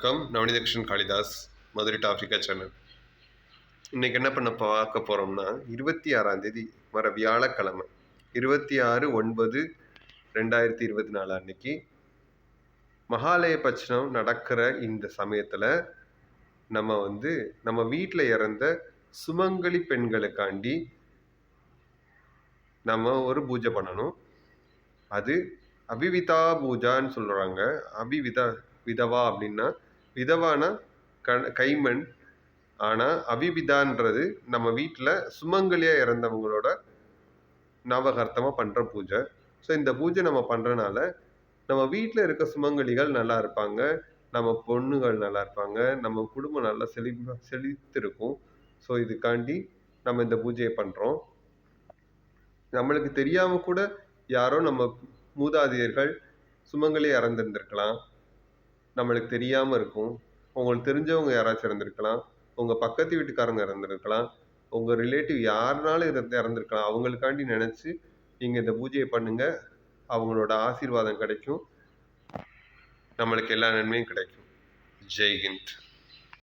வணக்கம். நவனிதக்ஷன் காளிதாஸ் மதுரை டாஃபிகா சேனல். இன்னைக்கு என்ன பண்ண பார்க்க போகிறோம்னா இருபத்தி ஆறாம் தேதி வர வியாழக்கிழமை இருபத்தி ஆறு ஒன்பது ரெண்டாயிரத்தி இருபத்தி நாலு அன்னைக்கு மகாலய பட்சணம் நடக்கிற இந்த சமயத்தில் நம்ம வந்து நம்ம வீட்டில் இறந்த சுமங்கலி பெண்களுக்காண்டி நம்ம ஒரு பூஜை பண்ணணும். அது அபிவிதா பூஜான்னு சொல்கிறாங்க அபிவிதா விதவா அப்படின்னா விதவானா க கைமண் ஆனால் அபிவிதான்றது நம்ம வீட்டில் சுமங்கலியாக இறந்தவங்களோட ஞாபகார்த்தமாக பண்ணுற பூஜை. ஸோ இந்த பூஜை நம்ம பண்ணுறனால நம்ம வீட்டில் இருக்க சுமங்கலிகள் நல்லா இருப்பாங்க. நம்ம பொண்ணுகள் நல்லா இருப்பாங்க. நம்ம குடும்பம் நல்லா செழி செழித்திருக்கும். ஸோ இதுக்காண்டி நம்ம இந்த பூஜையை பண்ணுறோம் நம்மளுக்கு தெரியாமல் கூட யாரோ நம்ம மூதாதையர்கள் சுமங்கலி இறந்துருந்துருக்கலாம். நம்மளுக்கு தெரியாமல் இருக்கும். உங்களுக்கு தெரிஞ்சவங்க யாராச்சும் இறந்துருக்கலாம். உங்கள் பக்கத்து வீட்டுக்காரங்க இறந்துருக்கலாம். உங்கள் ரிலேட்டிவ் யாருனாலும் இறந்து இறந்துருக்கலாம். அவங்களுக்காண்டி நினச்சி நீங்கள் இந்த பூஜையை பண்ணுங்கள் அவங்களோட ஆசீர்வாதம் கிடைக்கும். நம்மளுக்கு எல்லா நன்மையும் கிடைக்கும். ஜெய்ஹிந்த்